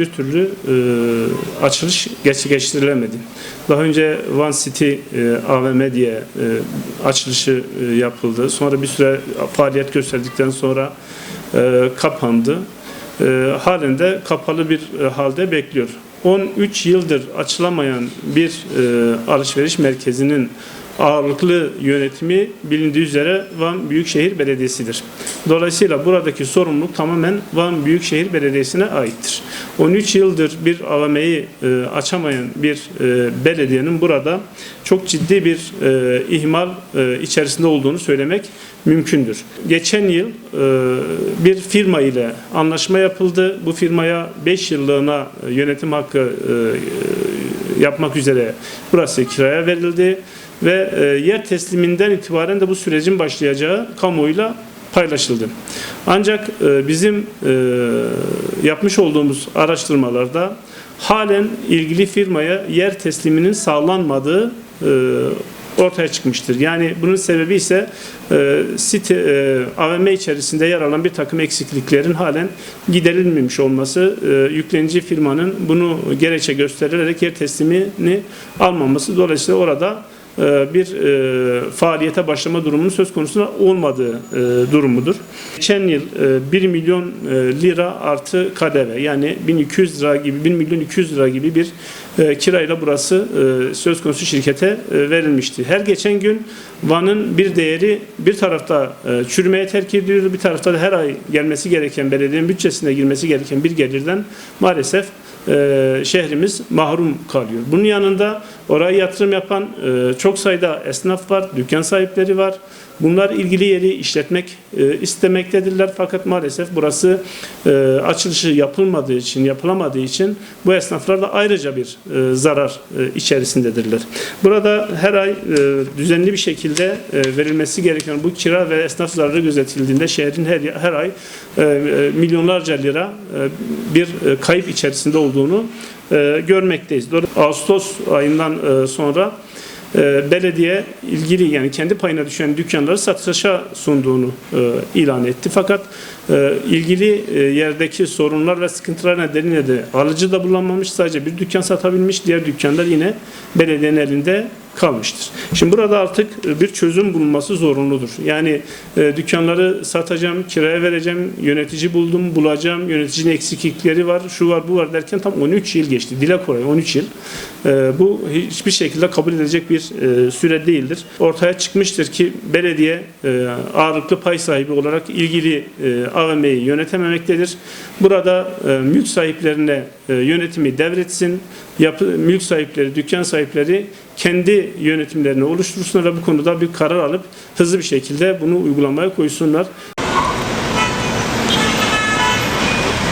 bir türlü e, açılış gerçekleştirilemedi. Daha önce One City e, AVM diye e, açılışı e, yapıldı. Sonra bir süre faaliyet gösterdikten sonra e, kapandı. E, halen de kapalı bir e, halde bekliyor. 13 yıldır açılamayan bir e, alışveriş merkezinin ağırlıklı yönetimi bilindiği üzere Van Büyükşehir Belediyesi'dir. Dolayısıyla buradaki sorumluluk tamamen Van Büyükşehir Belediyesi'ne aittir. 13 yıldır bir AVM'yi e, açamayan bir e, belediyenin burada çok ciddi bir e, ihmal e, içerisinde olduğunu söylemek mümkündür. Geçen yıl e, bir firma ile anlaşma yapıldı. Bu firmaya 5 yıllığına e, yönetim hakkı e, yapmak üzere burası kiraya verildi ve e, yer tesliminden itibaren de bu sürecin başlayacağı kamuoyuyla paylaşıldı. Ancak e, bizim e, yapmış olduğumuz araştırmalarda halen ilgili firmaya yer tesliminin sağlanmadığı e, ortaya çıkmıştır. Yani bunun sebebi ise e, site e, AVM içerisinde yer alan bir takım eksikliklerin halen giderilmemiş olması, e, yüklenici firmanın bunu gerekçe gösterilerek yer teslimini almaması dolayısıyla orada bir e, faaliyete başlama durumunun söz konusu olmadığı e, durumudur. Geçen yıl e, 1 milyon e, lira artı KDV yani 1200 lira gibi 1 milyon 200 lira gibi bir e, kirayla burası e, söz konusu şirkete e, verilmişti. Her geçen gün Van'ın bir değeri bir tarafta e, çürümeye terk ediyor, bir tarafta da her ay gelmesi gereken belediyenin bütçesine girmesi gereken bir gelirden maalesef e, şehrimiz mahrum kalıyor. Bunun yanında oraya yatırım yapan e, çok sayıda esnaf var, dükkan sahipleri var. Bunlar ilgili yeri işletmek e, istemektedirler fakat maalesef burası e, açılışı yapılmadığı için, yapılamadığı için bu esnaflar da ayrıca bir e, zarar e, içerisindedirler. Burada her ay e, düzenli bir şekilde e, verilmesi gereken bu kira ve esnaf zararı gözetildiğinde şehrin her her ay e, e, milyonlarca lira e, bir e, kayıp içerisinde olduğunu e, görmekteyiz. Ağustos ayından e, sonra belediye ilgili yani kendi payına düşen dükkanları satışa sunduğunu e, ilan etti. Fakat e, ilgili e, yerdeki sorunlar ve sıkıntılar nedeniyle de alıcı da bulunmamış. Sadece bir dükkan satabilmiş. Diğer dükkanlar yine belediyenin elinde kalmıştır. Şimdi burada artık e, bir çözüm bulunması zorunludur. Yani e, dükkanları satacağım, kiraya vereceğim, yönetici buldum, bulacağım, yöneticinin eksiklikleri var, şu var, bu var derken tam 13 yıl geçti. Dile kolay 13 yıl. E, bu hiçbir şekilde kabul edilecek bir e, süre değildir. Ortaya çıkmıştır ki belediye e, ağırlıklı pay sahibi olarak ilgili e, AVM'yi yönetememektedir. Burada e, mülk sahiplerine e, yönetimi devretsin. Yapı, mülk sahipleri, dükkan sahipleri yönetimlerini oluştursunlar ve bu konuda bir karar alıp hızlı bir şekilde bunu uygulamaya koysunlar.